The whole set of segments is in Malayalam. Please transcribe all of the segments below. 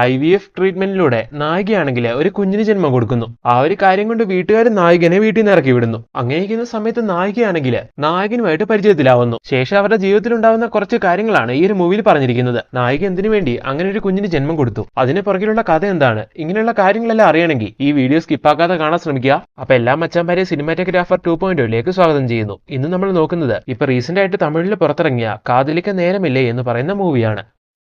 ഐ വി എഫ് ട്രീറ്റ്മെന്റിലൂടെ നായികയാണെങ്കിൽ ഒരു കുഞ്ഞിന് ജന്മം കൊടുക്കുന്നു. ആ ഒരു കാര്യം കൊണ്ട് വീട്ടുകാർ നായികനെ വീട്ടിൽ നിന്ന് ഇറക്കി വിടുന്നു. അങ്ങനെയിരിക്കുന്ന സമയത്ത് നായികയാണെങ്കിൽ നായകനുമായിട്ട് പരിചയത്തിലാവുന്നു. ശേഷം അവരുടെ ജീവിതത്തിൽ ഉണ്ടാവുന്ന കുറച്ച് കാര്യങ്ങളാണ് ഈ ഒരു മൂവിയിൽ പറഞ്ഞിരിക്കുന്നത്. നായിക എന്തിനു വേണ്ടി അങ്ങനെ ഒരു കുഞ്ഞിന് ജന്മം കൊടുത്തു? അതിന് പുറകിലുള്ള കഥ എന്താണ്? ഇങ്ങനെയുള്ള കാര്യങ്ങളെല്ലാം അറിയണമെങ്കിൽ ഈ വീഡിയോ സ്കിപ്പാക്കാതെ കാണാൻ ശ്രമിക്കുക. അപ്പൊ എല്ലാ മച്ചാന്മാരെ സിനിമാറ്റോഗ്രാഫർ ടു പോയിന്റ് സ്വാഗതം ചെയ്യുന്നു. ഇന്ന് നമ്മൾ നോക്കുന്നത് ഇപ്പൊ റീസെന്റ് ആയിട്ട് തമിഴിൽ പുറത്തിറങ്ങിയ കാതലിക്ക നേരമില്ലേ എന്ന് പറയുന്ന മൂവിയാണ്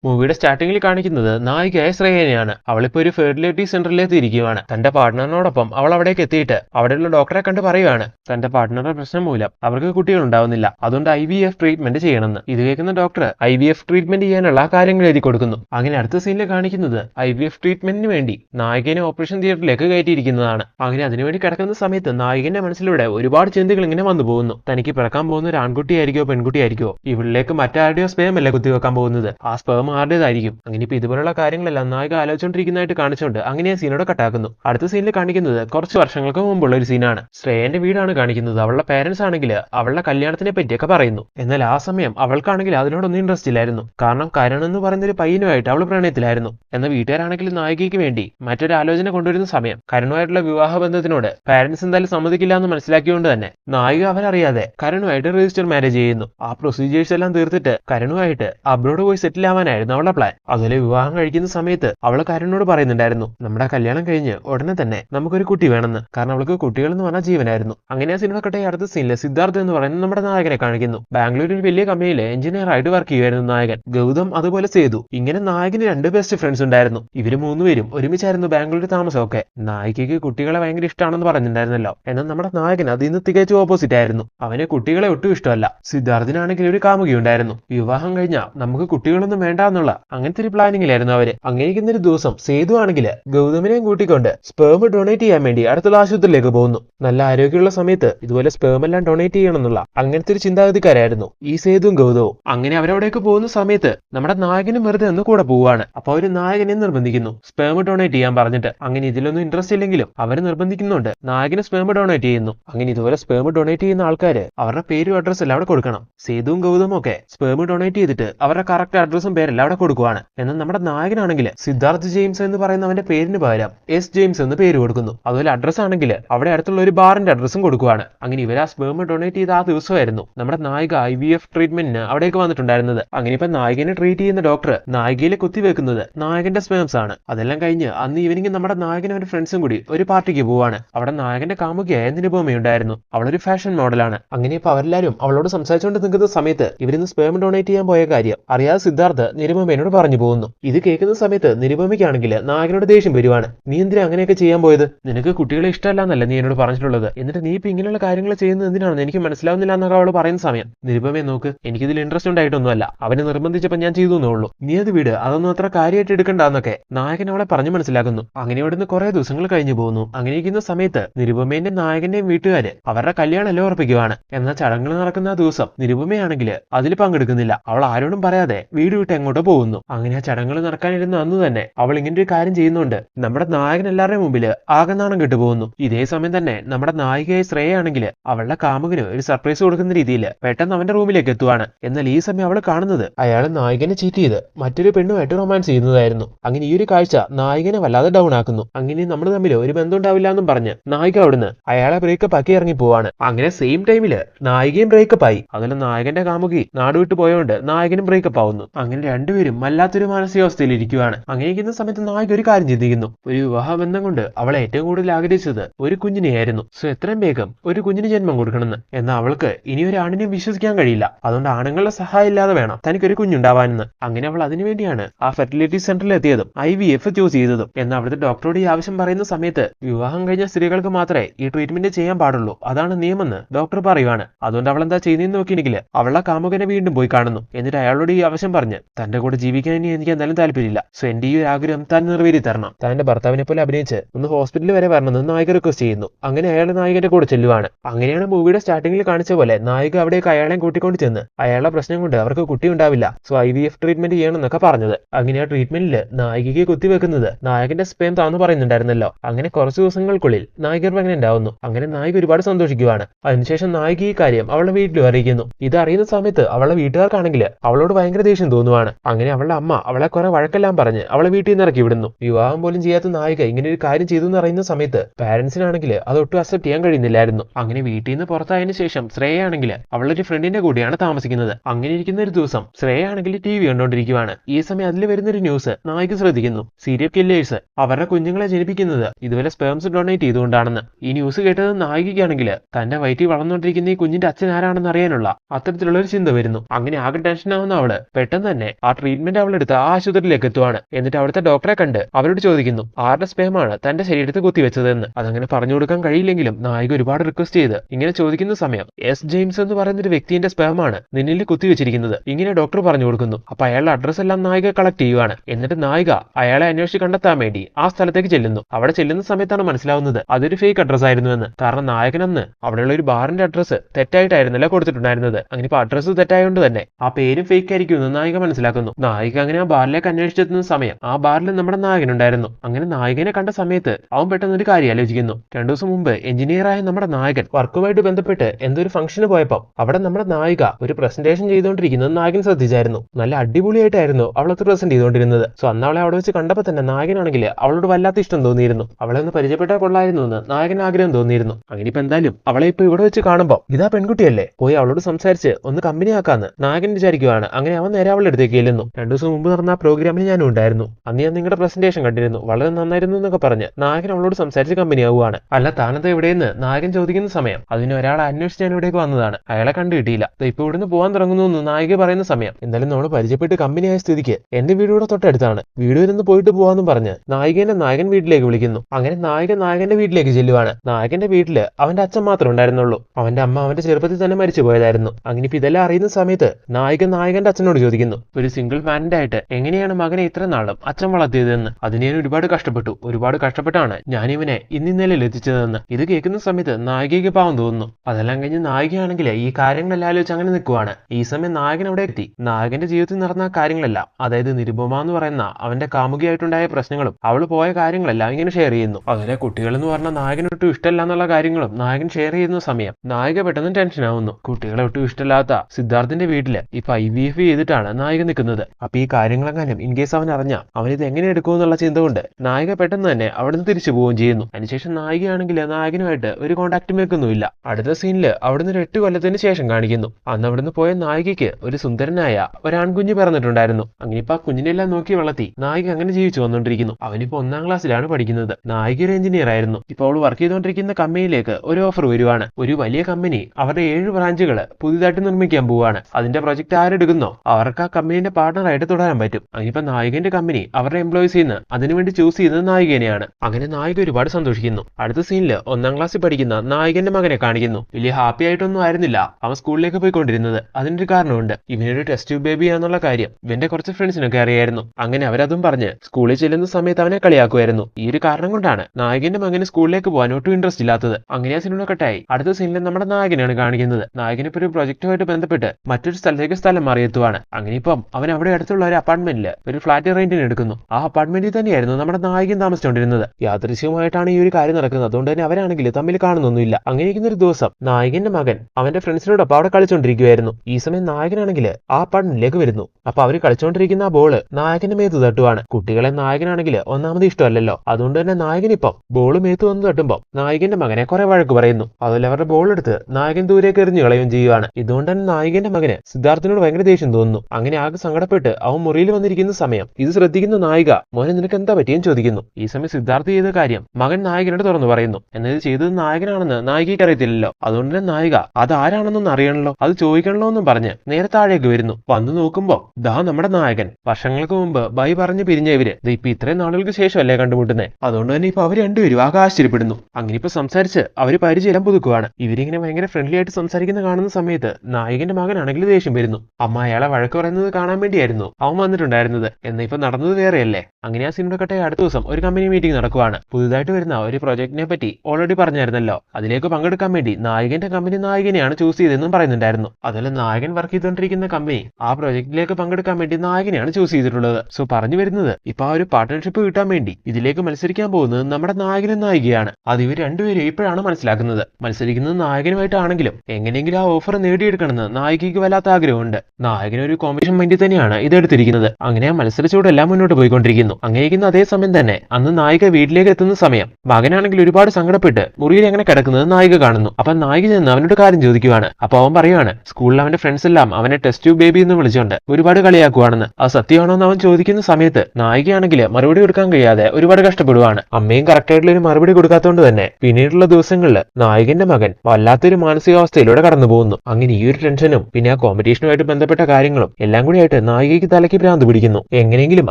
മൂവിയുടെ സ്റ്റാർട്ടിങ്ങിൽ കാണിക്കുന്നത് നായികയായ ശ്രേയനെയാണ്. അവളിപ്പോ ഒരു ഫെർട്ടിലിറ്റി സെന്ററിലേക്ക് ഇരിക്കുകയാണ് തന്റെ പാർട്ട്ണറിനോടൊപ്പം അവൾ അവിടേക്ക് എത്തിയിട്ട് അവിടെയുള്ള ഡോക്ടറെ കണ്ട് പറയുകയാണ് തന്റെ പാർട്ട്ണറുടെ പ്രശ്നം മൂലം അവർക്ക് കുട്ടികൾ ഉണ്ടാവുന്നില്ല. അതുകൊണ്ട് ഐ വി എഫ് ട്രീറ്റ്മെന്റ് ചെയ്യണമെന്ന്. ഇത് കേൾക്കുന്ന doctor I V F treatment ചെയ്യാനുള്ള കാര്യങ്ങൾ എഴുതി കൊടുക്കുന്നു. അങ്ങനെ അടുത്ത സീനിൽ കാണിക്കുന്നത് ഐ വി എഫ് ട്രീറ്റ്മെന്റിന് വേണ്ടി നായികനെ ഓപ്പറേഷൻ തിയേറ്ററിലേക്ക് കയറ്റിയിരിക്കുന്നതാണ്. അങ്ങനെ അതിനുവേണ്ടി കിടക്കുന്ന സമയത്ത് നായികന്റെ മനസ്സിലൂടെ ഒരുപാട് ചിന്തകൾ ഇങ്ങനെ വന്നു പോകുന്നു. തനിക്ക് പിറക്കാൻ പോകുന്ന ഒരു ആൺകുട്ടിയായിരിക്കോ പെൺകുട്ടിയായിരിക്കോ? ഇവളിലേക്ക് മറ്റാരുടെയോ സ്പേം അല്ലേ കുത്തിവെക്കാൻ പോകുന്നത്? ആ സ്പേം ആരുടേതായിരിക്കും അങ്ങനെ ഇപ്പൊ ഇതുപോലുള്ള കാര്യങ്ങളെല്ലാം നായിക ആലോചിച്ചുകൊണ്ടിരിക്കുന്നതായിട്ട് കാണിച്ചുകൊണ്ട് അങ്ങനെ ആ സീനോടെ കട്ടാക്കുന്നു. അടുത്ത സീനിൽ കാണിക്കുന്നത് കുറച്ച് വർഷങ്ങൾക്ക് മുമ്പുള്ള ഒരു സീനാണ് ശ്രേയന്റെ വീടാണ് കാണിക്കുന്നത്. അവളുടെ പേരൻസ് ആണെങ്കിൽ അവളുടെ കല്യാണത്തിനെ പറ്റിയൊക്കെ പറയുന്നു. എന്നാൽ ആ സമയം അവൾക്കാണെങ്കിൽ അതിനോടൊന്നും ഇൻട്രസ്റ്റ് ഇല്ലായിരുന്നു. കാരണം കരൺ എന്ന് പറയുന്ന ഒരു പയ്യനുമായിട്ട് അവൾ പ്രണയത്തിലായിരുന്നു. എന്നാൽ വീട്ടുകാരാണെങ്കിൽ നായികയ്ക്ക് വേണ്ടി മറ്റൊരു ആലോചന കൊണ്ടുവരുന്ന സമയം. കരണുമായിട്ടുള്ള വിവാഹ ബന്ധത്തിനോട് പാരന്റ്സ് എന്തായാലും സമ്മതിക്കില്ല എന്ന് മനസ്സിലാക്കിയോണ്ട് തന്നെ നായിക അവരറിയാതെ കരണുമായിട്ട് രജിസ്റ്റർ മാരേജ് ചെയ്യുന്നു. ആ പ്രൊസീജിയേഴ്സ് എല്ലാം തീർത്തിട്ട് കരണുമായിട്ട് അബ്രോഡ് പോയി സെറ്റിൽ ആവാനായിരുന്നു. അവളുടെ പ്ലാൻ അതുപോലെ വിവാഹം കഴിക്കുന്ന സമയത്ത് അവൾ കരുണിനോട് പറയുന്നുണ്ടായിരുന്നു നമ്മുടെ കല്യാണം കഴിഞ്ഞ് ഉടനെ തന്നെ നമുക്കൊരു കുട്ടി വേണമെന്ന്. കാരണം അവൾക്ക് കുട്ടികൾ എന്ന് പറഞ്ഞാൽ ജീവനായിരുന്നു. അങ്ങനെ ആ സിനിമ കട്ടെ അടുത്ത സീനിൽ സിദ്ധാർത്ഥ് എന്ന് പറയുന്ന നമ്മുടെ നായകനെ കാണിക്കുന്നു. ബാംഗ്ലൂരിൽ വലിയ കമ്പനിയിലെ എഞ്ചിനീയർ ആയിട്ട് വർക്ക് ചെയ്യുമായിരുന്നു നായകൻ. ഗൗതം അതുപോലെ ചെയ്തു ഇങ്ങനെ നായകന് രണ്ട് ബെസ്റ്റ് ഫ്രണ്ട്സ് ഉണ്ടായിരുന്നു. ഇവർ മൂന്നുപേരും ഒരുമിച്ചായിരുന്നു ബാംഗ്ലൂരിൽ താമസമൊക്കെ. നായികയ്ക്ക് കുട്ടികളെ ഭയങ്കര ഇഷ്ടമാണെന്ന് പറഞ്ഞിട്ടുണ്ടായിരുന്നല്ലോ. എന്നാൽ നമ്മുടെ നായകൻ അതിൽ നിന്ന് തികച്ചും ഓപ്പോസിറ്റ് ആയിരുന്നു. അവന് കുട്ടികളെ ഒട്ടും ഇഷ്ടമല്ല. സിദ്ധാർത്ഥിനാണെങ്കിൽ ഒരു കാമുകി ഉണ്ടായിരുന്നു. വിവാഹം കഴിഞ്ഞാൽ നമുക്ക് കുട്ടികളൊന്നും വേണ്ട എന്നുള്ള അങ്ങനത്തെ ഒരു പ്ലാനിങ്ങിലായിരുന്നു അവർ. അങ്ങനെയിരിക്കുന്ന ഒരു ദിവസം സേതു ആണെങ്കിൽ ഗൗതമിനെയും കൂട്ടിക്കൊണ്ട് സ്പേം ഡൊണേറ്റ് ചെയ്യാൻ വേണ്ടി അടുത്തുള്ള ആശുപത്രിയിലേക്ക് പോകുന്നു. നല്ല ആരോഗ്യമുള്ള സമയത്ത് ഇതുപോലെ സ്പേം എല്ലാം ഡൊണേറ്റ് ചെയ്യണം എന്നുള്ള അങ്ങനത്തെ ഒരു ചിന്താഗതിക്കാരായിരുന്നു ഈ സേതുവും ഗൗതവും. അങ്ങനെ അവരവിടേക്ക് പോകുന്ന സമയത്ത് നമ്മുടെ നായകനും വെറുതെ ഒന്ന് കൂടെ പോവാണ് അപ്പൊ അവർ നായകനെ നിർബന്ധിക്കുന്നു. സ്പേം ഡൊണേറ്റ് ചെയ്യാൻ പറഞ്ഞിട്ട്. അങ്ങനെ ഇതിലൊന്നും ഇൻട്രസ്റ്റ് ഇല്ലെങ്കിലും അവർ നിർബന്ധിക്കുന്നുണ്ട്. നായകന് സ്പേം ഡൊണേറ്റ് ചെയ്യുന്നു. അങ്ങനെ ഇതുപോലെ സ്പേം ഡൊണേറ്റ് ചെയ്യുന്ന ആൾക്കാര് അവരുടെ പേരും അഡ്രസ്സും എല്ലാം അവിടെ കൊടുക്കണം. സേതുവും ഗൗതവും ഒക്കെ സ്പേം ഡൊണേറ്റ് ചെയ്തിട്ട് അവരുടെ കറക്റ്റ് അഡ്രസ്സും പേരെല്ലാം അവിടെ കൊടുക്കുവാണ്. എന്നാൽ നമ്മുടെ നായകനാണെങ്കിൽ സിദ്ധാർത്ഥ് ജെയിംസ് എന്ന് പറയുന്ന അവന്റെ പേരിന് പകരം എസ് ജെയിംസ് എന്ന് പേര് കൊടുക്കുന്നു. അതുപോലെ അഡ്രസ് ആണെങ്കിൽ അവിടെ അടുത്തുള്ള ഒരു ബാറിന്റെ അഡ്രസ്സും കൊടുക്കുവാണ്. അങ്ങനെ ഇവർ ആ സ്പേമ ഡൊണേറ്റ് ചെയ്ത ആ ദിവസമായിരുന്നു നമ്മുടെ നായിക ഐ വി എഫ് ട്രീറ്റ്മെന്റിന് അവിടേക്ക് വന്നിട്ടുണ്ടായിരുന്നത്. അങ്ങനെ ഇപ്പൊ നായികനെ ട്രീറ്റ് ചെയ്യുന്ന ഡോക്ടർ നായികയിൽ കുത്തിവെക്കുന്നത് നായകന്റെ സ്പേംസ് ആണ്. അതെല്ലാം കഴിഞ്ഞ് അന്ന് ഈവനിങ് നമ്മുടെ നായകനും ഒരു ഫ്രണ്ട്സും കൂടി ഒരു പാർട്ടിക്ക് പോവാണ്. അവിടെ നായകന്റെ കാമുകിയായ നിരുപമയുണ്ടായിരുന്നു അവളൊരു ഫാഷൻ മോഡലാണ് അങ്ങനെ ഇപ്പൊ അവരെല്ലാരും അവളോട് സംസാരിച്ചുകൊണ്ട് നിൽക്കുന്ന സമയത്ത് ഇവരിന്ന് സ്പേം ഡൊണേറ്റ് ചെയ്യാൻ പോയ കാര്യം അറിയാതെ സിദ്ധാർത്ഥ് നിരുപമയോട് പറഞ്ഞു പോകുന്നു. ഇത് കേൾക്കുന്ന സമയത്ത് നിരുപമയ്ക്കാണെങ്കിൽ നായകനോട് ദേഷ്യം വരുവാണ്. നീ എന്തിനാ അങ്ങനെയൊക്കെ ചെയ്യാൻ പോയത്? നിനക്ക് കുട്ടികളെ ഇഷ്ടമല്ല എന്നല്ല നീ എന്നോട് പറഞ്ഞിട്ടുള്ളത്? എന്നിട്ട് നീ ഇപ്പൊ ഇങ്ങനെയുള്ള കാര്യങ്ങൾ ചെയ്യുന്നത് എന്തിനാണെന്ന് എനിക്ക് മനസ്സിലാവുന്നില്ല എന്നൊക്കെ അവൾ പറയുന്ന സമയം. നിരുപമയെ നോക്ക് എനിക്കിതിൽ ഇൻട്രസ്റ്റ് ഉണ്ടായിട്ടൊന്നുമല്ല. അവനെ നിർബന്ധിച്ചപ്പോൾ ഞാൻ ചെയ്തു എന്നേ നീ അത് വിട് അതൊന്നും അത്ര കാര്യമായിട്ട് എടുക്കണ്ടെന്നൊക്കെ. നായകൻ അവളെ പറഞ്ഞു മനസ്സിലാക്കുന്നു. അങ്ങനെ ഇവിടുന്ന് കുറെ ദിവസങ്ങൾ കഴിഞ്ഞു പോകുന്നു. അങ്ങനെ ഇരിക്കുന്ന സമയത്ത് നിരുപമേന്റെ നായകന്റെയും വീട്ടുകാര് അവരുടെ കല്യാണം എല്ലാം ഉറപ്പിക്കുവാണ്. എന്നാൽ ചടങ്ങുകൾ നടക്കുന്ന ദിവസം നിരുപമയാണെങ്കിൽ അതിൽ പങ്കെടുക്കുന്നില്ല. അവൾ ആരോടും പറയാതെ വീട് വിട്ട് എങ്ങോട്ടോ പോകുന്നു. അങ്ങനെ ആ ചടങ്ങുകൾ നടക്കാനിരുന്ന അന്ന് തന്നെ അവൾ ഇങ്ങനെ ഒരു കാര്യം ചെയ്യുന്നുണ്ട്. നമ്മുടെ നായകൻ എല്ലാവരുടെയും മുമ്പിൽ ആകനാണം കെട്ടുപോകുന്നു. കെട്ടു പോകുന്നു ഇതേ സമയം തന്നെ നമ്മുടെ നായികയായ ശ്രേയാണെങ്കിൽ അവളുടെ കാമുകന് ഒരു സർപ്രൈസ് കൊടുക്കുന്ന രീതിയിൽ പെട്ടെന്ന് അവന്റെ റൂമിലേക്ക് എത്തുവാണ്. എന്നാൽ ഈ സമയം അവൾ കാണുന്നത് അയാൾ നായകനെ ചീറ്റ് ചെയ്ത് മറ്റൊരു പെണ്ണുമായിട്ട് റൊമാൻസ് ചെയ്യുന്നതായിരുന്നു. അങ്ങനെ ഈ ഒരു കാഴ്ച നായികനെ വല്ലാതെ ഡൗൺ ആക്കുന്നു. അങ്ങനെ നമ്മൾ തമ്മിൽ ഒരു ബന്ധം ഉണ്ടാവില്ല എന്നും പറഞ്ഞ് നായിക അവിടുന്ന് അയാളെ ബ്രേക്കപ്പ് ആക്കി ഇറങ്ങി പോവാണ്. അങ്ങനെ സെയിം ടൈമിൽ നായികയും ബ്രേക്കപ്പ് ആയി. അതുപോലെ നായകന്റെ കാമുകി നാടുവിട്ട് പോയോണ്ട് നായകനും ബ്രേക്കപ്പ് ആവുന്നു. അങ്ങനെ രണ്ടുപേരും വല്ലാത്തൊരു മാനസികാവസ്ഥയിൽ ഇരിക്കുവാണ്. അങ്ങനെയിരിക്കുന്ന സമയത്ത് നായിക ഒരു കാര്യം ചിന്തിക്കുന്നു. ഒരു വിവാഹ ബന്ധം കൊണ്ട് അവൾ ഏറ്റവും കൂടുതൽ ആഗ്രഹിച്ചത് ഒരു കുഞ്ഞിനെയായിരുന്നു. സോ എത്രയും വേഗം ഒരു കുഞ്ഞിന് ജന്മം കൊടുക്കണമെന്ന്. എന്നാൽ അവൾക്ക് ഇനി ഒരു ആണിനെ വിശ്വസിക്കാൻ കഴിയില്ല. അതുകൊണ്ട് ആണുങ്ങളുടെ സഹായം ഇല്ലാതെ വേണം തനിക്കൊരു കുഞ്ഞുണ്ടാവാനെന്ന്. അങ്ങനെ അവൾ അതിനുവേണ്ടിയാണ് ആ ഫെർട്ടിലിറ്റി സെന്ററിൽ എത്തിയതും ഐ വി എഫ് ചൂസ് ചെയ്തതും. എന്നാൽ അവിടുത്തെ ഡോക്ടറോട് ഈ ആവശ്യം പറയുന്ന സമയത്ത് വിവാഹം കഴിഞ്ഞ സ്ത്രീകൾക്ക് മാത്രമേ ഈ ട്രീറ്റ്മെന്റ് ചെയ്യാൻ പാടുള്ളൂ. അതാണ് നിയമെന്ന് ഡോക്ടർ പറയുവാണ്. അതുകൊണ്ട് അവൾ എന്താ ചെയ്യുന്നതെന്ന് നോക്കിയെങ്കിൽ അവളുടെ കാമുകനെ വീണ്ടും പോയി കാണുന്നു. എന്നിട്ട് അയാളോട് ഈ ആവശ്യം പറഞ്ഞ് തന്റെ കൂടെ ജീവിക്കാൻ ഇനി എനിക്ക് എന്തായാലും താല്പര്യമില്ല. സോ എന്റെ ഈ ഒരു ആഗ്രഹം താൻ നിറവേറ്റി തരണം തന്റെ ഭർത്താവിനെ പോലെ അഭിനയിച്ച് ഒന്ന് ഹോസ്പിറ്റലിൽ വരെ വരണമെന്ന് നായിക റിക്വസ്റ്റ് ചെയ്യുന്നു. അങ്ങനെ അയാൾ നായികന്റെ കൂടെ ചെല്ലുവാണ്. അങ്ങനെയാണ് മൂവിയുടെ സ്റ്റാർട്ടിംഗിൽ കാണിച്ച പോലെ നായിക അവിടേക്ക് അയാളെ കൂട്ടിക്കൊണ്ട് ചെന്ന് അയാളുടെ പ്രശ്നം കൊണ്ട് അവർക്ക് കുട്ടി ഉണ്ടാവില്ല. So I V F treatment ചെയ്യണം എന്നൊക്കെ പറഞ്ഞത്. അങ്ങനെ ആ ട്രീറ്റ്മെന്റിൽ നായികയ്ക്ക് കുത്തിവെക്കുന്നത് നായകന്റെ സ്പേം താന്ന് പറയുന്നുണ്ടായിരുന്നല്ലോ. അങ്ങനെ കുറച്ച് ദിവസങ്ങൾക്കുള്ളിൽ നായികർ പ്രഗ്നന്റ് ഉണ്ടാവുന്നു അങ്ങനെ നായിക ഒരുപാട് സന്തോഷിക്കുവാണ്. അതിനുശേഷം നായിക ഈ കാര്യം അവളുടെ വീട്ടിലും അറിയിക്കുന്നു. ഇത് അറിയുന്ന സമയത്ത് അവളുടെ വീട്ടുകാർക്കാണെങ്കിൽ അവളോട് ഭയങ്കര ദേഷ്യം തോന്നുവാണ്. അങ്ങനെ അവളുടെ അമ്മ അവളെ കുറെ വഴക്കെല്ലാം പറഞ്ഞ് അവളെ വീട്ടിൽ നിന്ന് ഇറക്കി വിടുന്നു. വിവാഹം പോലും ചെയ്യാത്ത നായിക ഇങ്ങനെ ഒരു കാര്യം ചെയ്തു എന്ന് അറിയുന്ന സമയത്ത് പാരന്റ്സിനാണെങ്കിൽ അത് ഒട്ടും അക്സെപ്റ്റ് ചെയ്യാൻ കഴിയുന്നില്ലായിരുന്നു. അങ്ങനെ വീട്ടിൽ നിന്ന് പുറത്തായതിനു ശേഷം ശ്രേയാണെങ്കിൽ അവളുടെ ഒരു ഫ്രണ്ടിന്റെ കൂടെയാണ് താമസിക്കുന്നത്. അങ്ങനെ ഇരിക്കുന്ന ഒരു ദിവസം ശ്രേയാണെങ്കിൽ ടി വി കണ്ടോണ്ടിരിക്കുവാണ്. ഈ സമയം അതിൽ വരുന്ന ഒരു ന്യൂസ് നായിക ശ്രദ്ധിക്കുന്നു. സീരിയൽ കില്ലേഴ്സ് അവരുടെ കുഞ്ഞുങ്ങളെ ജനിപ്പിക്കുന്നത് ഇതുവരെ സ്പേംസ് ഡൊണേറ്റ് ചെയ്തുകൊണ്ടാണെന്ന്. ഈ ന്യൂസ് കേട്ടത് നായികയ്ക്കാണെങ്കിൽ തന്റെ വയറ്റിൽ വളർന്നുകൊണ്ടിരിക്കുന്ന ഈ കുഞ്ഞിന്റെ അച്ഛൻ ആരാണെന്ന് അറിയാനുള്ള അത്തരത്തിലുള്ള ഒരു ചിന്ത വരുന്നു. അങ്ങനെ ആകെ ടെൻഷൻ ആവുന്ന അവൾ പെട്ടെന്ന് തന്നെ ആ ട്രീറ്റ്മെന്റ് അവളെടുത്ത് ആ ആശുപത്രിയിലേക്ക് എത്തുവാണ്. എന്നിട്ട് അവിടുത്തെ ഡോക്ടറെ കണ്ട് അവരോട് ചോദിക്കുന്നു ആരുടെ സ്പേമാണ് തന്റെ ശരീരത്തിൽ കുത്തിവെച്ചതെന്ന്? അതങ്ങനെ പറഞ്ഞു കൊടുക്കാൻ കഴിയില്ലെങ്കിലും നായിക ഒരുപാട് റിക്വസ്റ്റ് ചെയ്ത് ഇങ്ങനെ ചോദിക്കുന്ന സമയം എസ് ജെയിംസ് എന്ന് പറയുന്ന ഒരു വ്യക്തിന്റെ സ്പേമാണ് നിന്നിൽ കുത്തിവെച്ചിരിക്കുന്നത്. ഇങ്ങനെ ഡോക്ടർ പറഞ്ഞു കൊടുക്കുന്നു. അപ്പൊ അയാളുടെ അഡ്രസ് എല്ലാം നായിക കളക്ട് ചെയ്യുവാണ്. എന്നിട്ട് നായിക അയാളെ അന്വേഷിച്ച് കണ്ടെത്താൻ വേണ്ടി ആ സ്ഥലത്തേക്ക് ചെല്ലുന്നു. അവിടെ ചെല്ലുന്ന സമയത്താണ് മനസ്സിലാവുന്നത് അതൊരു ഫേക്ക് അഡ്രസ് ആയിരുന്നു എന്ന് കാരണം നായകനെന്ന് അവിടെയുള്ള ഒരു ബാറിന്റെ അഡ്രസ് തെറ്റായിട്ടായിരുന്നല്ലോ കൊടുത്തിട്ടുണ്ടായിരുന്നത്. അങ്ങനെ ഇപ്പൊ അഡ്രസ് തെറ്റായതുകൊണ്ട് തന്നെ ആ പേരും ഫേക്ക് ആയിരിക്കും എന്ന് നായിക മനസ്സിലാക്കുന്നു. നായിക അങ്ങനെ ആ ബാറിലേക്ക് അന്വേഷിച്ചെത്തുന്ന സമയം. ആ ബാറിൽ നമ്മുടെ നായകൻ ഉണ്ടായിരുന്നു. അങ്ങനെ നായകനെ കണ്ട സമയത്ത് അവൻ പെട്ടെന്ന് ഒരു കാര്യം ആലോചിക്കുന്നു. രണ്ടു ദിവസം മുമ്പ് എഞ്ചിനീയറായ നമ്മുടെ നായകൻ വർക്കുമായിട്ട് ബന്ധപ്പെട്ട് എന്തൊരു ഫംഗ്ഷന് പോയപ്പോൾ അവിടെ നമ്മുടെ നായിക ഒരു പ്രസന്റേഷൻ ചെയ്തുകൊണ്ടിരിക്കുന്നത് നായകൻ ശ്രദ്ധിച്ചായിരുന്നു. നല്ല അടിപൊളിയായിട്ടായിരുന്നു അവളത് പ്രസന്റ് ചെയ്തുകൊണ്ടിരുന്നത്. സോ അന്ന് അവളെ അവിടെ വെച്ച് കണ്ടപ്പോൾ തന്നെ നായകനാണെങ്കിൽ അവളോട് വല്ലാത്ത ഇഷ്ടം തോന്നിയിരുന്നു. അവളെ ഒന്ന് പരിചയപ്പെട്ടാൽ കൊള്ളായിരുന്നു എന്ന് നായകൻ ആഗ്രഹം തോന്നിയിരുന്നു. അങ്ങനെ ഇപ്പൊ എന്തായാലും അവളെ ഇപ്പൊ ഇവിടെ വെച്ച് കാണുമ്പോൾ ഇതാ പെൺകുട്ടിയല്ലേ? പോയി അവളോട് സംസാരിച്ച് ഒന്ന് കമ്പനി ആക്കാന്ന് നായകൻ വിചാരിക്കുവാണ്. അങ്ങനെ അവൻ നേരെ അവളുടെ അടുത്തേക്ക് ചെല്ലുന്നു രണ്ടു ദിവസം മുമ്പ് നടന്ന ആ പ്രോഗ്രാമിൽ ഞാൻ ഉണ്ടായിരുന്നു അന്ന് ഞാൻ നിങ്ങളുടെ പ്രസന്റേഷൻ കണ്ടിരുന്നു. വളരെ നന്നായിരുന്നു എന്നൊക്കെ പറഞ്ഞ് നായകൻ അവളോട് സംസാരിച്ച് കമ്പനി ആവുകയാണ്. അല്ല താനത് എവിടെയെന്ന് നായകൻ ചോദിക്കുന്ന സമയം. അതിന് ഒരാളെ അന്വേഷിച്ച് ഞാൻ ഇവിടേക്ക് വന്നതാണ്. അയാളെ കണ്ടു കിട്ടിയില്ല. ഇപ്പൊ ഇവിടുന്ന് പോകാൻ തുടങ്ങുന്നു എന്ന് നായിക പറയുന്ന സമയം. എന്തായാലും നമ്മൾ പരിചയപ്പെട്ട് കമ്പനിയായ സ്ഥിതിക്ക് എന്റെ വീട് തൊട്ടടുത്താണ്. വീട് വരുന്ന് പോയിട്ട് പോവാന്ന് പറഞ്ഞ് നായികനെ നായകൻ വീട്ടിലേക്ക് വിളിക്കുന്നു. അങ്ങനെ നായകൻ നായകന്റെ വീട്ടിലേക്ക് ചെല്ലുവാണ്. നായകന്റെ വീട്ടിൽ അവന്റെ അച്ഛൻ മാത്രമേ ഉണ്ടായിരുന്നുള്ളൂ. അവന്റെ അമ്മ അവന്റെ ചെറുപ്പത്തിൽ തന്നെ മരിച്ചു പോയതായിരുന്നു അങ്ങനെ ഇപ്പൊ ഇതെല്ലാം അറിയുന്ന സമയത്ത് നായകൻ നായകന്റെ അച്ഛനോട് ചോദിക്കുന്നു. ഒരു സിംഗിൾ പാരന്റ് ആയിട്ട് എങ്ങനെയാണ് മകനെ ഇത്ര നാളും അച്ഛൻ വളർത്തിയതെന്ന് അതിന് ഞാൻ ഒരുപാട് കഷ്ടപ്പെട്ടു. ഒരുപാട് കഷ്ടപ്പെട്ടാണ് ഞാൻ ഇവനെ ഇന്നിന്നലെ എത്തിച്ചതെന്ന് ഇത് കേൾക്കുന്ന സമയത്ത് നായികയ്ക്ക് പാവം തോന്നുന്നു. അതെല്ലാം കഴിഞ്ഞ് നായികയാണെങ്കിൽ ഈ കാര്യങ്ങളെല്ലാം ആലോചിച്ച് അങ്ങനെ നിൽക്കുവാണ്. ഈ സമയം നായകൻ അവിടെ എത്തി. നായകന്റെ ജീവിതത്തിൽ നടന്ന കാര്യങ്ങളെല്ലാം അതായത് നിരുപമ എന്ന് പറയുന്ന അവന്റെ കാമുകിയായിട്ടുണ്ടായ പ്രശ്നങ്ങളും അവൾ പോയ കാര്യങ്ങളെല്ലാം ഇങ്ങനെ ഷെയർ ചെയ്യുന്നു. അങ്ങനെ കുട്ടികൾ എന്ന് പറഞ്ഞ നായകന് ഒട്ടും ഇഷ്ടമല്ല എന്നുള്ള കാര്യങ്ങളും നായകൻ ഷെയർ ചെയ്യുന്ന സമയം നായിക പെട്ടെന്ന് ടെൻഷൻ ആവുന്നു. കുട്ടികളെ ഒട്ടും ഇഷ്ടമില്ലാത്ത സിദ്ധാർത്ഥിന്റെ വീട്ടിൽ ഇപ്പൊ ഐ വി എഫ് ചെയ്തിട്ടാണ് നായിക നിൽക്കുന്നത്. അപ്പൊ ഈ കാര്യങ്ങളെങ്ങാനും ഇൻ കേസ് അവൻ അറിഞ്ഞ അവൻ ഇത് എങ്ങനെ എടുക്കുമെന്നുള്ള ചിന്ത കൊണ്ട് നായിക പെട്ടെന്ന് തന്നെ അവിടുന്ന് തിരിച്ചു പോവുകയും ചെയ്യുന്നു. അതിനുശേഷം നായികയാണെങ്കിൽ നായകനുമായിട്ട് ഒരു കോണ്ടാക്റ്റും മേക്കൊന്നുമില്ല അടുത്ത സീനിൽ അവിടുന്ന് ഒരു എട്ട് കൊല്ലത്തിന് ശേഷം കാണിക്കുന്നു. അന്ന് അവിടുന്ന് പോയ നായികയ്ക്ക് ഒരു സുന്ദരനായ ഒരാൺകുഞ്ഞ് പിറന്നിട്ടുണ്ടായിരുന്നു. അങ്ങനെ ഇപ്പൊ ആ കുഞ്ഞിനെല്ലാം നോക്കി വളർത്തി നായിക അങ്ങനെ ജീവിച്ചു വന്നുകൊണ്ടിരിക്കുന്നു. അവനിപ്പോ ഒന്നാം ക്ലാസ്സിലാണ് പഠിക്കുന്നത്. നായിക ഒരു എഞ്ചിനീയർ ആയിരുന്നു. ഇപ്പൊ അവൾ വർക്ക് ചെയ്തുകൊണ്ടിരിക്കുന്ന കമ്പനിയിലേക്ക് ഒരു ഓഫർ വരുവാണ്. ഒരു വലിയ കമ്പനി അവരുടെ ഏഴ് ബ്രാഞ്ചുകൾ പുതിയതായിട്ട് നിർമ്മിക്കാൻ പോവാണ് അതിന്റെ പ്രൊജക്ട് ആരെടുക്കുന്നോ അവർക്ക് ആ കമ്പനിയുടെ പാർട്ണറായിട്ട് തുടരാൻ പറ്റും. അതിപ്പോ നായകന്റെ കമ്പനി അവരുടെ എംപ്ലോയീസിൽ നിന്ന് അതിനുവേണ്ടി ചൂസ് ചെയ്യുന്നത് നായികനെയാണ്. അങ്ങനെ നായിക ഒരുപാട് സന്തോഷിക്കുന്നു. അടുത്ത സീനിൽ ഒന്നാം ക്ലാസ്സിൽ പഠിക്കുന്ന നായകന്റെ മകനെ കാണിക്കുന്നു. വലിയ ഹാപ്പി ആയിട്ടൊന്നും ആയിരുന്നില്ല. അവൻ സ്കൂളിലേക്ക് പോയിക്കൊണ്ടിരുന്നത് അതിനൊരു കാരണമുണ്ട്. ഇവനൊരു ടെസ്റ്റ് ബേബി ആണെന്നുള്ള കാര്യം ഇവന്റെ കുറച്ച് ഫ്രണ്ട്സിനൊക്കെ അറിയായിരുന്നു. അങ്ങനെ അവരതും പറഞ്ഞ് സ്കൂളിൽ ചെല്ലുന്ന സമയത്ത് അവനെ കളിയാക്കുമായിരുന്നു. ഈ ഒരു കാരണം കൊണ്ടാണ് നായകന്റെ മകന് സ്കൂളിലേക്ക് പോകാൻ ഒട്ടും ഇൻട്രസ്റ്റ് ഇല്ലാത്തത്. അങ്ങനെ ആ സിനിമ കട്ടായി അടുത്ത സീനിൽ നമ്മുടെ നായകനാണ് കാണിക്കുന്നത്. നായകനെ ഒരു പ്രൊജക്റ്റുമായിട്ട് ബന്ധപ്പെട്ട് മറ്റൊരു സ്ഥലത്തേക്ക് സ്ഥലം മാറിയെത്തുവാണ്. അങ്ങനെ ഇപ്പം അവൻ അവിടെ അടുത്തുള്ള ഒരു അപ്പാർട്ട്മെന്റിൽ ഒരു ഫ്ലാറ്റ് റെന്റിന് എടുക്കുന്നു. ആ അപ്പാർട്ട്മെന്റിൽ തന്നെയായിരുന്നു നമ്മുടെ നായകൻ താമസിച്ചുകൊണ്ടിരുന്നത്. യാദൃശ്യമായിട്ടാണ് ഈ ഒരു കാര്യം നടക്കുന്നത്. അതുകൊണ്ട് തന്നെ അവരാണെങ്കിൽ തമ്മിൽ കാണുന്നൊന്നുമില്ല. അങ്ങനെയിരിക്കുന്ന ഒരു ദിവസം നായകന്റെ മകൻ അവന്റെ ഫ്രണ്ട്സിനോടൊപ്പം അവിടെ കളിച്ചുകൊണ്ടിരിക്കുകയായിരുന്നു ഈ സമയം നായകനാണെങ്കിൽ ആ അപ്പാർട്ട്മെന്റിലേക്ക് വരുന്നു. അപ്പൊ അവർ കളിച്ചുകൊണ്ടിരിക്കുന്ന ആ ബോൾ നായകന്റെ മേത്ത് തട്ടുവാണ്. കുട്ടികളെ നായകനാണെങ്കിൽ ഒന്നാമത് ഇഷ്ടമല്ലല്ലോ. അതുകൊണ്ട് തന്നെ നായകൻ ഇപ്പം ബോൾ മേത്ത് വന്ന് തട്ടുമ്പോൾ നായകന്റെ മകനെ കുറെ വഴക്ക് പറയുന്നു. അതുപോലെ അവരുടെ ബോൾ എടുത്ത് നായകൻ ദൂരേക്ക് എറിഞ്ഞു കളയുകയും ചെയ്യുവാണ്. ഇതുകൊണ്ട് തന്നെ നായകന്റെ മകന് സിദ്ധാർത്ഥിനോട് ഭയങ്കര ദേഷ്യം തോന്നുന്നു. അങ്ങനെ ആകെ സങ്കടപ്പെട്ട് അവൻ മുറിയിൽ വന്നിരിക്കുന്ന സമയം. ഇത് ശ്രദ്ധിക്കുന്ന നായിക. മോനെ നിനക്ക് എന്താ പറ്റിയെന്ന് ചോദിക്കുന്നു. ഈ സമയം സിദ്ധാർത്ഥ ചെയ്ത കാര്യം മകൻ നായകനോട് തുറന്നു പറയുന്നു. എന്നാൽ ചെയ്തത് നായകനാണെന്ന് നായികയ്ക്ക് അറിയത്തില്ലല്ലോ. അതുകൊണ്ട് തന്നെ നായിക അത് ആരാണെന്നൊന്നും അറിയണല്ലോ. അത് ചോദിക്കണല്ലോ എന്നും പറഞ്ഞ് നേരെ താഴേക്ക് വരുന്നു. വന്നു നോക്കുമ്പോ ദാ നമ്മുടെ നായകൻ. വർഷങ്ങൾക്ക് മുമ്പ് ബൈ പറഞ്ഞു പിരിഞ്ഞ ഇവർ ഇപ്പൊ ഇത്രയും നാളുകൾക്ക് ശേഷമല്ലേ കണ്ടുമുട്ടുന്നത് അതുകൊണ്ട് തന്നെ ഇപ്പൊ അവർ രണ്ടുപേരും ആകാശത്തിൽപ്പെടുന്നു അങ്ങനെ ഇപ്പൊ സംസാരിച്ച് അവർ പരിചയം പുതുക്കുവാണ്. ഇവരിങ്ങനെ ഭയങ്കര ഫ്രണ്ട്ലി ആയിട്ട് സംസാരിക്കുന്ന കാണുന്ന സമയത്ത് നായകന്റെ മകനാണെങ്കിൽ ദേഷ്യം വരുന്നു. അമ്മ അയാളെ വഴക്ക് പറയുന്നത് കാണാൻ വേണ്ടിയായിരുന്നു അവൻ വന്നിട്ടുണ്ടായിരുന്നത്. എന്നാ ഇപ്പൊ നടന്നത് വേറെയല്ലേ? അങ്ങനെ ആ സിനിമ കട്ടയെ അടുത്ത ദിവസം ഒരു കമ്പനി മീറ്റിംഗ് നടക്കുവാണ്. പുതുതായിട്ട് വരുന്ന ഒരു പ്രോജക്ടിനെ പറ്റി ഓൾറെഡി പറഞ്ഞായിരുന്നല്ലോ. അതിലേക്ക് പങ്കെടുക്കാൻ വേണ്ടി നായകന്റെ കമ്പനി നായകനെയാണ് ചൂസ് ചെയ്തതെന്നും പറയുന്നുണ്ടായിരുന്നു. അതുപോലെ നായകൻ വർക്ക് ചെയ്തുകൊണ്ടിരിക്കുന്ന കമ്പനി ആ പ്രോജക്റ്റിലേക്ക് പങ്കെടുക്കാൻ വേണ്ടി നായകനെയാണ് ചൂസ് ചെയ്തിട്ടുള്ളത്. സോ പറഞ്ഞു വരുന്നത് ഇപ്പൊ ആ ഒരു പാർട്ട്ണർഷിപ്പ് കിട്ടാൻ വേണ്ടി ഇതിലേക്ക് മത്സരിക്കാൻ പോകുന്നത് നമ്മുടെ നായകനും നായികയാണ്. അത് ഇവർ രണ്ടുപേരും ഇപ്പോഴാണ് മനസ്സിലാക്കുന്നത്. മത്സരിക്കുന്നത് നായകനുമായിട്ടാണെങ്കിലും എങ്ങനെയെങ്കിലും ആ ഓഫർ നേടിയെടുക്കണമെന്ന് നായികയ്ക്ക് വല്ലാത്ത ആഗ്രഹമുണ്ട്. നായകനൊരു കോമ്പറ്റീഷൻ മൈൻഡിൽ തന്നെയാണ് ഇത് എടുത്തിരിക്കുന്നത്. അങ്ങനെ ആ മത്സരച്ചൂടെല്ലാം മുന്നോട്ട് പോയിക്കൊണ്ടിരിക്കുന്നു. അങ്ങനെയിരിക്കുന്ന അതേ സമയം തന്നെ അന്ന് നായിക വീട്ടിലേക്ക് എത്തുന്ന സമയം. മകനാണെങ്കിൽ ഒരുപാട് സങ്കടപ്പെട്ട് മുറിയിൽ എങ്ങനെ കിടക്കുന്നത് നായിക കാണുന്നു. അപ്പൊ നായിക ചെന്ന് അവനോട് കാര്യം ചോദിക്കുവാണ്. അപ്പൊ അവൻ പറയുവാണ് സ്കൂളിൽ അവന്റെ ഫ്രണ്ട്സ് എല്ലാം അവനെ ടെസ്റ്റ് ട്യൂബ് ബേബി എന്ന് വിളിച്ചുകൊണ്ട് ഒരുപാട് കളിയാക്കുവാണെന്ന്. അത് സത്യമാണോ എന്ന് അവൻ ചോദിക്കുന്ന സമയത്ത് നായികയാണെങ്കിൽ മറുപടി കൊടുക്കാൻ കഴിയാതെ ഒരുപാട് കഷ്ടപ്പെടുവാണ്. അമ്മയും കറക്റ്റ് ആയിട്ടുള്ള ഒരു മറുപടി കൊടുക്കാത്തതുകൊണ്ട് തന്നെ പിന്നീടുള്ള ദിവസങ്ങളിൽ നായകന്റെ മകൻ വല്ലാത്തൊരു മാനസികാവസ്ഥയിലൂടെ കടന്നു പോകുന്നു അങ്ങനെ ഈ ഒരു ടെൻഷനും പിന്നെ ആ കോമ്പറ്റീഷനുമായിട്ട് ബന്ധപ്പെട്ട കാര്യങ്ങളും എല്ലാം കൂടി നായികയ്ക്ക് തലയ്ക്ക് ഭ്രാന്ത് പിടിക്കുന്നു. എങ്ങനെയെങ്കിലും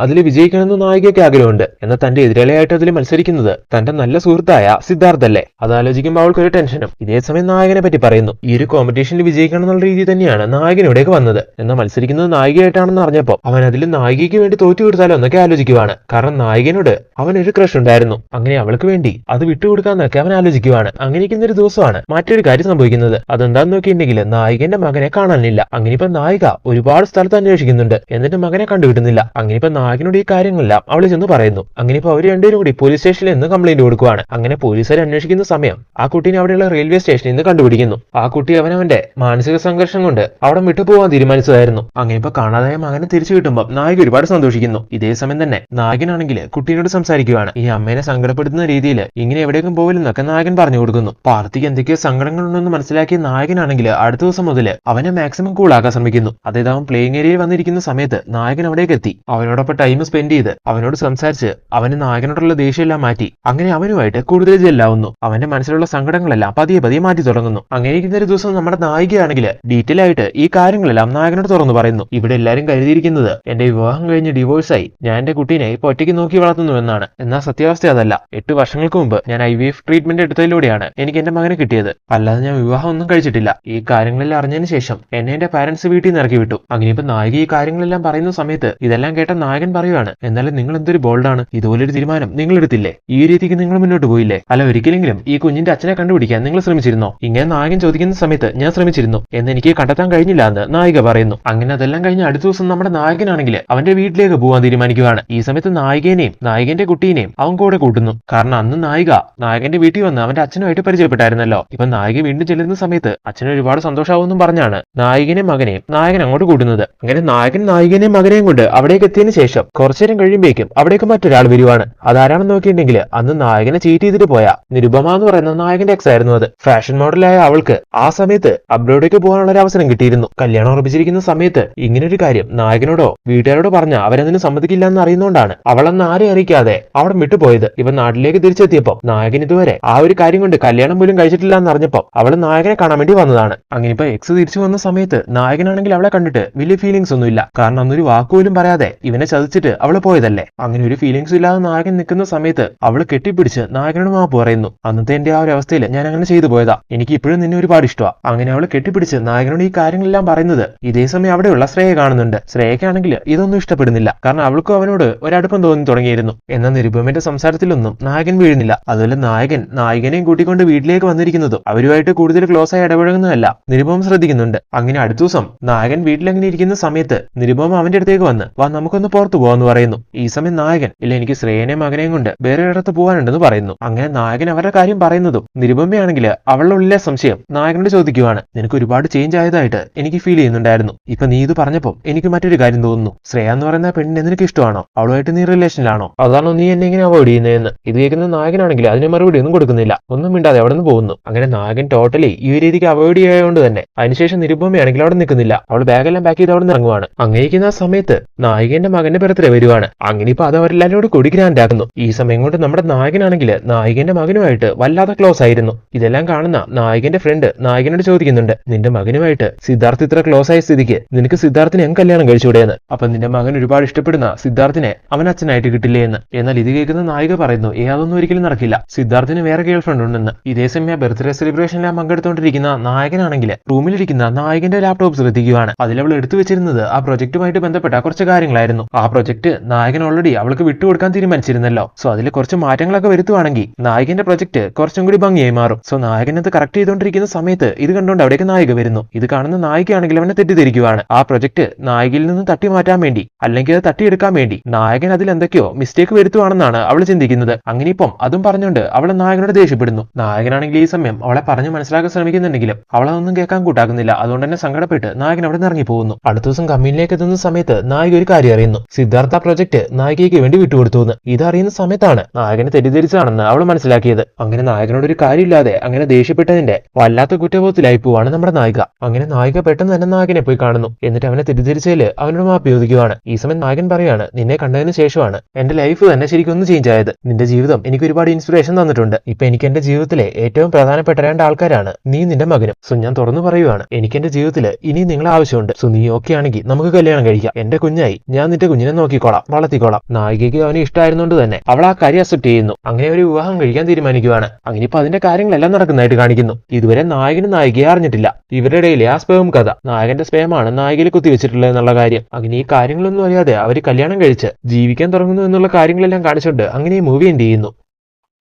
അതിൽ വിജയിക്കണമെന്ന് നായികയ്ക്ക് ആഗ്രഹമുണ്ട്. എന്നാൽ തന്റെ എതിരാളിയായിട്ട് അതിൽ മത്സരിക്കുന്നത്. തന്റെ നല്ല സുഹൃത്തായ സിദ്ധാർത്ഥല്ലേ? അതാലോചിക്കുമ്പോൾ അവൾക്ക് ഒരു ടെൻഷനും. ഇതേ സമയം നായകനെ പറ്റി പറയുന്നു. ഈ ഒരു കോമ്പറ്റീഷനിൽ വിജയിക്കണം എന്നുള്ള രീതി തന്നെയാണ് നായകൻ ഇവിടേക്ക് വന്നത്. എന്നാൽ മത്സരിക്കുന്നത് നായികയായിട്ടാണെന്ന് അറിഞ്ഞപ്പോൾ അവൻ അതിൽ നായികയ്ക്ക് വേണ്ടി തോറ്റു കൊടുത്താലോ എന്നൊക്കെ ആലോചിക്കുവാണ്. കാരണം നായകനോട് അവൻ ഒരു ക്രഷ് ഉണ്ടായിരുന്നു. അങ്ങനെ അവൾക്ക് വേണ്ടി അത് വിട്ടുകൊടുക്കാന്നൊക്കെ അവൻ ആലോചിക്കുവാണ്. അങ്ങനെയിരിക്കുന്ന ഒരു ദിവസമാണ് മറ്റൊരു കാര്യം സംഭവിക്കുന്നത്. അതെന്താന്ന് നോക്കിയിട്ടുണ്ടെങ്കിൽ നായികന്റെ മകനെ കാണാനില്ല. അങ്ങനെ ഇപ്പൊ നായിക ഒരുപാട് സ്ഥലത്ത് അന്വേഷിക്കുന്നുണ്ട് എന്നിട്ട് മകനെ കണ്ടുകിട്ടുന്നില്ല. അങ്ങനെ ഇപ്പൊ നാഗിനോട് ഈ കാര്യങ്ങളെല്ലാം അവൾ ചെന്ന് പറയുന്നു. അങ്ങനെ ഇപ്പൊ അവർ രണ്ടുപേരും കൂടി പോലീസ് സ്റ്റേഷനിൽ നിന്ന് കംപ്ലൈന്റ് കൊടുക്കുവാണ്. അങ്ങനെ പോലീസുകാർ അന്വേഷിക്കുന്ന സമയം ആ കുട്ടീനെ അവിടെയുള്ള റെയിൽവേ സ്റ്റേഷനിൽ നിന്ന് കണ്ടുപിടിക്കുന്നു. ആ കുട്ടി അവനവന്റെ മാനസിക സംഘർഷം കൊണ്ട് അവിടെ വിട്ടുപോകാൻ തീരുമാനിച്ചതായിരുന്നു. അങ്ങനെ ഇപ്പൊ കാണാതായ മകനെ തിരിച്ചു കിട്ടുമ്പോൾ നായിക ഒരുപാട് സന്തോഷിക്കുന്നു. ഇതേ സമയം തന്നെ നായകനാണെങ്കിൽ കുട്ടീനോട് സംസാരിക്കുവാണ്. ഈ അമ്മേനെ സങ്കടപ്പെടുത്തുന്ന രീതിയിൽ ഇങ്ങനെ എവിടേക്കും പോവില്ലെന്നൊക്കെ നായകൻ പറഞ്ഞു കൊടുക്കുന്നു. പാർട്ടിക്ക് എന്തൊക്കെയോ സങ്കടങ്ങളുണ്ടെന്ന് മനസ്സിലാക്കിയ നായകനാണെങ്കിൽ അടുത്ത ദിവസം മുതൽ അവനെ മാക്സിമം കൂളാക്കാൻ ശ്രമിക്കുന്നു. അതായത് അവൻ പ്ലേയിങ് ഏരിയയിൽ വന്നിരിക്കുന്ന സമയത്ത് നായകൻ അവിടേക്ക് എത്തി. അവനോടൊപ്പം ടൈം സ്പെൻഡ് ചെയ്ത് അവനോട് സംസാരിച്ച് അവന് നായകനോടുള്ള ദേഷ്യമെല്ലാം മാറ്റി. അങ്ങനെ അവനുമായിട്ട് കൂടുതൽ ജെല്ലാവുന്നു. അവന്റെ മനസ്സിലുള്ള സങ്കടങ്ങളെല്ലാം പതിയെ പതിയെ മാറ്റി തുടങ്ങുന്നു. അങ്ങനെ ഇരിക്കുന്ന ഒരു ദിവസം നമ്മുടെ നായികയാണെങ്കിൽ ഡീറ്റെയിൽ ആയിട്ട് ഈ കാര്യങ്ങളെല്ലാം നായകനോട് തുറന്നു പറയുന്നു. ഇവിടെ എല്ലാവരും കരുതിയിരിക്കുന്നത് എന്റെ വിവാഹം കഴിഞ്ഞ് ഡിവോഴ്സായി ഞാൻ എന്റെ കുട്ടീനെ ഇപ്പൊ ഒറ്റയ്ക്ക് നോക്കി വളർത്തുന്നു എന്നാണ്. എന്നാൽ സത്യാവസ്ഥ അതല്ല. എട്ട് വർഷങ്ങൾക്ക് മുമ്പ് ഞാൻ ഐ വി എഫ് ട്രീറ്റ്മെന്റ് എടുത്തതിലൂടെയാണ് എനിക്ക് എന്റെ മകനെ കിട്ടിയത്. അല്ലാതെ ഞാൻ വിവാഹം ഒന്നും കഴിച്ചിട്ടില്ല. ഈ കാര്യങ്ങളെല്ലാം അറിഞ്ഞതിന് ശേഷം എന്നെ എന്റെ പാരന്റ്സ് വീട്ടിൽ നിന്ന് ഇറക്കി വിട്ടു. അങ്ങനെ ഇപ്പൊ നായിക ഈ കാര്യങ്ങളെല്ലാം പറയുന്ന സമയത്ത് ഇതെല്ലാം കേട്ട നായകൻ പറയുവാണ് എന്നാലും നിങ്ങൾ എന്തൊരു ബോൾഡാണ് ഇതുപോലൊരു തീരുമാനം നിങ്ങൾ എടുത്തില്ലേ ഈ രീതിക്ക് നിങ്ങൾ മുന്നോട്ട് പോയില്ലേ? അല്ല ഒരിക്കലെങ്കിലും ഈ കുഞ്ഞിന്റെ അച്ഛനെ കണ്ടുപിടിക്കാൻ നിങ്ങൾ ശ്രമിച്ചിരുന്നോ? ഇങ്ങനെ നായകൻ ചോദിക്കുന്ന സമയത്ത് ഞാൻ ശ്രമിച്ചിരുന്നു. എന്ന് എനിക്ക് കണ്ടെത്താൻ കഴിഞ്ഞില്ല എന്ന് നായിക പറയുന്നു. അങ്ങനെ അതെല്ലാം കഴിഞ്ഞ് അടുത്ത ദിവസം നമ്മുടെ നായകനാണെങ്കിൽ അവന്റെ വീട്ടിലേക്ക് പോകാൻ തീരുമാനിക്കുകയാണ്. ഈ സമയത്ത് നായികനെയും നായകന്റെ കുട്ടീനെയും അവൻ കൂടെ കൂട്ടുന്നു. കാരണം അന്ന് നായിക നായകന്റെ വീട്ടിൽ വന്ന് അവന്റെ അച്ഛനുമായിട്ട് പരിചയപ്പെട്ടായിരുന്നല്ലോ. ഇപ്പൊ നായിക വീണ്ടും ചെല്ലുന്ന സമയത്ത് അച്ഛന് ഒരുപാട് സന്തോഷമാവുമെന്നും പറഞ്ഞാണ് നായികനെയും മകനെയും നായകൻ അങ്ങോട്ട് കൂട്ടുന്നത്. അങ്ങനെ നായകൻ നായികനെയും മകനെയും കൊണ്ട് അവിടേക്ക് എത്തിയതിനു ശേഷം കുറച്ചേരം കഴിയുമ്പോഴേക്കും അവിടേക്ക് മറ്റൊരാൾ വരുവാണ്. അതാരാണെന്ന് നോക്കിയിട്ടുണ്ടെങ്കിൽ അന്ന് നായകനെ ചീറ്റ് ചെയ്തിട്ട് പോയ നിരുപമ എന്ന് പറയുന്ന നായകന്റെ എക്സ് ആയിരുന്നു അത്. ഫാഷൻ മോഡലായ അവൾക്ക് ആ സമയത്ത് അബ്രോഡേക്ക് പോകാനുള്ള ഒരു അവസരം കിട്ടിയിരുന്നു. കല്യാണം ഉറപ്പിച്ചിരിക്കുന്ന സമയത്ത് ഇങ്ങനൊരു കാര്യം നായകനോടോ വീട്ടുകാരോടോ പറഞ്ഞ അവരതിന് സമ്മതിക്കില്ല എന്ന് അറിയുന്നതുകൊണ്ടാണ് അവളെന്ന് ആരെയും അറിയിക്കാതെ അവിടെ വിട്ടുപോയത് ഇവ നാട്ടിലേക്ക് തിരിച്ചെത്തിയപ്പോ നായകൻ ഇതുവരെ ആ ഒരു കാര്യം കൊണ്ട് കല്യാണം പോലും കഴിച്ചിട്ടില്ല എന്ന് അറിഞ്ഞപ്പോ അവൾ നായകനെ കാണാൻ വേണ്ടി വന്നതാണ്. അങ്ങനെ ഇപ്പൊ എക്സ് തിരിച്ചു വന്ന സമയത്ത് നായകനാണെങ്കിൽ അവളെ കണ്ടിട്ട് വലിയ ഫീലിംഗ്സ് ഒന്നുമില്ല. കാരണം അന്നൊരു വാക്കുപോലും പറയാതെ ഇവനെ ചതിച്ചിട്ട് അവൾ പോയതല്ലേ? അങ്ങനെ ഒരു ഫീലിംഗ്സ് ഇല്ലാതെ നായകൻ നിൽക്കുന്ന സമയത്ത് അവൾ കെട്ടിപ്പിടിച്ച് നായകനോട് മാപ്പ് പറയുന്നു. അന്നത്തെ എന്റെ ആ ഒരു അവസ്ഥയിൽ ഞാൻ അങ്ങനെ ചെയ്തു പോയതാ. എനിക്ക് ഇപ്പോഴും നിന്നെ ഒരുപാട് ഇഷ്ടമാ അങ്ങനെ അവൾ കെട്ടിപ്പിടിച്ച് നായകനോട് ഈ കാര്യങ്ങളെല്ലാം പറയുന്നത് ഇതേ സമയം അവിടെയുള്ള ശ്രേയ കാണുന്നുണ്ട്. ശ്രേയക്കാണെങ്കിൽ ഇതൊന്നും ഇഷ്ടപ്പെടുന്നില്ല. കാരണം അവൾക്കും അവനോട് ഒരടുപ്പം തോന്നി തുടങ്ങിയിരുന്നു. എന്നാൽ നിരുപമയുടെ സംസാരത്തിലൊന്നും നായകൻ വീഴുന്നില്ല. അതുപോലെ നായകൻ നായകനെയും കൂട്ടിക്കൊണ്ട് വീട്ടിലേക്ക് വന്നിരിക്കുന്നതും അവരുമായിട്ട് കൂടുതൽ ക്ലോസ് ആയി ഇടപഴകുന്നതല്ല. നിരുപം ശ്രദ്ധിക്കുന്നുണ്ട്. അങ്ങനെ അടുത്ത ദിവസം നായകൻ വീട്ടിലങ്ങനെ ഇരിക്കുന്ന സമയത്ത് നിരുപമ അവന്റെ അടുത്തേക്ക് വന്ന് വാ നമുക്കൊന്ന് പുറത്തു പോവാന്ന് പറയുന്നു. ഈ സമയം നായകൻ ഇല്ല എനിക്ക് ശ്രേയനെ മകനെയും കൊണ്ട് വേറെ ഇടത്ത് പോകാനുണ്ടെന്ന് പറയുന്നു. അങ്ങനെ നായകൻ അവരുടെ കാര്യം പറയുന്നതും നിരുപമയാണെങ്കിൽ അവളുടെ ഉള്ളിലെ സംശയം നായകനോട് ചോദിക്കുവാണ് നിനക്ക് ഒരുപാട് ചേഞ്ച് ആയതായിട്ട് എനിക്ക് ഫീൽ ചെയ്യുന്നുണ്ടായിരുന്നു. ഇപ്പൊ നീ ഇത് പറഞ്ഞപ്പോൾ എനിക്ക് മറ്റൊരു കാര്യം തോന്നുന്നു. ശ്രേയ എന്ന് പറയുന്ന പെണ്ണിനെ നിനക്ക് ഇഷ്ടമാണോ? അവളുമായിട്ട് നീ റിലേഷനിലാണോ അതാണോ നീ എന്നെ ഇങ്ങനെ അവോയ്ഡ് ചെയ്യുന്നതെന്ന്? ഇത് കേൾക്കുന്ന നായകനാണെങ്കിൽ അതിന് മറുപടി ഒന്നും കൊടുക്കുന്നില്ല. ഒന്നും മിണ്ടാതെ അവിടെ നിന്ന് പോകുന്നു. അങ്ങനെ നായകൻ ടോട്ടലി ഈ രീതിക്ക് അവോയ്ഡ് ചെയ്യായതുകൊണ്ട് തന്നെ. അതിനുശേഷം നിരുപമയാണെങ്കിൽ അവിടെ നിൽക്കുന്നില്ല. അവൾ ബാഗെല്ലാം പാക്ക് ചെയ്ത് അവിടെ നിന്ന് ഇറങ്ങുവാണ്. അങ്ങനെ ഇരിക്കുന്ന ആ സമയത്ത് നായികന്റെ മകന്റെ ബർത്ത്ഡേ വരുവാണ്. അങ്ങനെ ഇപ്പൊ അത് അവരെല്ലാവരോട് കൂടി ഗ്രാൻഡ് ആക്കുന്നു ഈ സമയം കൊണ്ട് നമ്മുടെ നായകനാണെങ്കിൽ നായികന്റെ മകനുമായിട്ട് വല്ലാതെ ക്ലോസ് ആയിരുന്നു. ഇതെല്ലാം കാണുന്ന നായകന്റെ ഫ്രണ്ട് നായകനോട് ചോദിക്കുന്നുണ്ട് നിന്റെ മകനുമായിട്ട് സിദ്ധാർത്ഥ് ഇത്ര ക്ലോസ് ആയ സ്ഥിതിക്ക് നിനക്ക് സിദ്ധാർത്ഥിനെ ഞാൻ കല്യാണം കഴിച്ചുകൂടെയെന്ന്? അപ്പൊ നിന്റെ മകൻ ഒരുപാട് ഇഷ്ടപ്പെടുന്ന സിദ്ധാർത്ഥിനെ അവൻ അച്ഛനായിട്ട് കിട്ടില്ലേ എന്ന് എന്നാൽ ഇത് കേൾക്കുന്ന നായിക പറയുന്നു ഏ അതൊന്നും ഒരിക്കലും നടക്കില്ല. സിദ്ധാർത്ഥിന് വേറെ ഗേൾ ഫ്രണ്ട് ഉണ്ടെന്ന്. ഇതേ സമയം ബർത്ത്ഡേ സെലിബ്രേഷനിലാണ് പങ്കെടുത്തുകൊണ്ടിരിക്കുന്ന നായകനാണെങ്കിൽ റൂമിലിരിക്കുന്ന നായകന്റെ ലാപ്ടോപ്പ് ശ്രദ്ധിക്കുകയാണ് അതിലവൾ എടുത്തു വെച്ചിരുന്നത് പ്രൊജക്റ്റുമായിട്ട് ബന്ധപ്പെട്ട കുറച്ച് കാര്യങ്ങളായിരുന്നു. ആ പ്രൊജക്ട് നായകൻ ഓൾറെഡി അവൾക്ക് വിട്ടുകൊടുക്കാൻ തീരുമാനിച്ചിരുന്നല്ലോ. സോ അതിൽ കുറച്ച് മാറ്റങ്ങളൊക്കെ വരുത്തുവാണെങ്കിൽ നായകന്റെ പ്രൊജക്ട് കുറച്ചും കൂടി ഭംഗിയായി മാറും. സോ നായകൻ അത് കറക്റ്റ് ചെയ്തുകൊണ്ടിരിക്കുന്ന സമയത്ത് ഇത് കണ്ടുകൊണ്ട് അവിടേക്ക് നായിക വരുന്നു. ഇത് കാണുന്ന നായികയാണെങ്കിൽ അവനെ തെറ്റിദ്ധരിക്കുവാണ്. ആ പ്രൊജക്ട് നായികയിൽ നിന്ന് തട്ടി മാറ്റാൻ വേണ്ടി അല്ലെങ്കിൽ അത് തട്ടിയെടുക്കാൻ വേണ്ടി നായകൻ അതിൽ എന്തൊക്കെയോ മിസ്റ്റേക്ക് വരുത്തുവാണെന്നാണ് അവൾ ചിന്തിക്കുന്നത്. അങ്ങനെ ഇപ്പം അതും പറഞ്ഞുകൊണ്ട് അവൾ നായകനോട് ദേഷ്യപ്പെടുന്നു. നായകനാണെങ്കിൽ ഈ സമയം അവളെ പറഞ്ഞു മനസ്സിലാക്കാൻ ശ്രമിക്കുന്നുണ്ടെങ്കിലും അവളതൊന്നും കേൾക്കാൻ കൂട്ടാക്കുന്നില്ല. അതുകൊണ്ട് തന്നെ സങ്കടപ്പെട്ട് നായകൻ അവിടെ നിന്ന് ഇറങ്ങി പോകുന്നു അടുത്ത ദിവസം തമിഴിലേക്ക് എത്തുന്ന സമയത്ത് നായിക ഒരു കാര്യം അറിയുന്നു. സിദ്ധാർത്ഥ പ്രൊജക്ട് നായികയ്ക്ക് വേണ്ടി വിട്ടുകൊടുത്തു എന്ന് ഇതറിയുന്ന സമയത്താണ് നായകനെ തെറ്റിദ്ധരിച്ചാണെന്ന് അവൾ മനസ്സിലാക്കിയത്. അങ്ങനെ നായകനോട് ഒരു കാര്യമില്ലാതെ അങ്ങനെ ദേഷ്യപ്പെട്ടതിന്റെ വല്ലാത്ത കുറ്റബോധത്തിലായി പോവാണ് നമ്മുടെ നായിക. അങ്ങനെ നായിക പെട്ടെന്ന് തന്നെ നായകനെ പോയി കാണുന്നു. എന്നിട്ട് അവനെ തെറ്റിദ്ധരിച്ചതിൽ അവനോട് മാപ്പ് ചോദിക്കുവാണ് ഈ സമയം നായകൻ പറയാണ് നിന്നെ കണ്ടതിന് ശേഷമാണ് എന്റെ ലൈഫ് തന്നെ ശരിക്കും ഒന്ന് ചേഞ്ച് ആയത്. നിന്റെ ജീവിതം എനിക്ക് ഒരുപാട് ഇൻസ്പിറേഷൻ തന്നിട്ടുണ്ട്. ഇപ്പൊ എനിക്ക് എന്റെ ജീവിതത്തിലെ ഏറ്റവും പ്രധാനപ്പെട്ട രണ്ട് ആൾക്കാരാണ് നീ നിന്റെ മകനും. സോ ഞാൻ തുറന്നു പറയുവാണ് എനിക്ക് എന്റെ ജീവിതത്തിൽ ഇനി നിങ്ങളെ ആവശ്യമുണ്ട്. സോ നീ ഓക്കെ ആണെങ്കിൽ നമുക്ക് കല്യാണം കഴിക്കാം. എന്റെ കുഞ്ഞായി ഞാൻ നിന്റെ കുഞ്ഞിനെ നോക്കിക്കോളാം വളർത്തിക്കോളാം. നായികയ്ക്ക് അവനെ ഇഷ്ടമായിരുന്നുകൊണ്ട് തന്നെ അവൾ ആ കാര്യം അക്സെപ്റ്റ് ചെയ്യുന്നു. അങ്ങനെ ഒരു വിവാഹം കഴിക്കാൻ തീരുമാനിക്കുവാണ്. അങ്ങനെ ഇപ്പൊ അതിന്റെ കാര്യങ്ങളെല്ലാം നടക്കുന്നതായിട്ട് കാണിക്കുന്നു. ഇതുവരെ നായകനും നായികയെ അറിഞ്ഞിട്ടില്ല. ഇവരുടെ ഇടയിലെ ആ സ്പേം കഥ. നായകന്റെ സ്പേമാണ് നായികയിൽ കുത്തിവെച്ചിട്ടുള്ളത് എന്നുള്ള കാര്യം. അങ്ങനെ ഈ കാര്യങ്ങളൊന്നും അറിയാതെ അവർ കല്യാണം കഴിച്ച് ജീവിക്കാൻ തുടങ്ങുന്നു എന്നുള്ള കാര്യങ്ങളെല്ലാം കാണിച്ചുകൊണ്ട് അങ്ങനെ ഈ മൂവി എൻഡ് ചെയ്യുന്നു.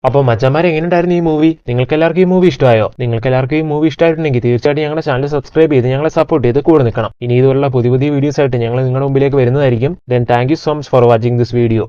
അപ്പോൾ മച്ചന്മാർ എങ്ങനെയുണ്ടായിരുന്നു ഈ മൂവി നിങ്ങൾക്ക് എല്ലാവർക്കും ഈ മൂവി ഇഷ്ടമായോ? നിങ്ങൾക്ക് എല്ലാവർക്കും ഈ മൂവി ഇഷ്ടമായിട്ടുണ്ടെങ്കിൽ തീർച്ചയായിട്ടും ഞങ്ങളുടെ ചാനൽ സബ്സ്ക്രൈബ് ചെയ്ത് ഞങ്ങളെ സപ്പോർട്ട് ചെയ്ത് കൂടെ നിൽക്കണം. ഇനി ഇതുപോലുള്ള പുതിയ പുതിയ വീഡിയോസ് ആയിട്ട് ഞങ്ങൾ നിങ്ങളുടെ മുമ്പിലേക്ക് വരുന്നതായിരിക്കും. Then thank so much for watching this video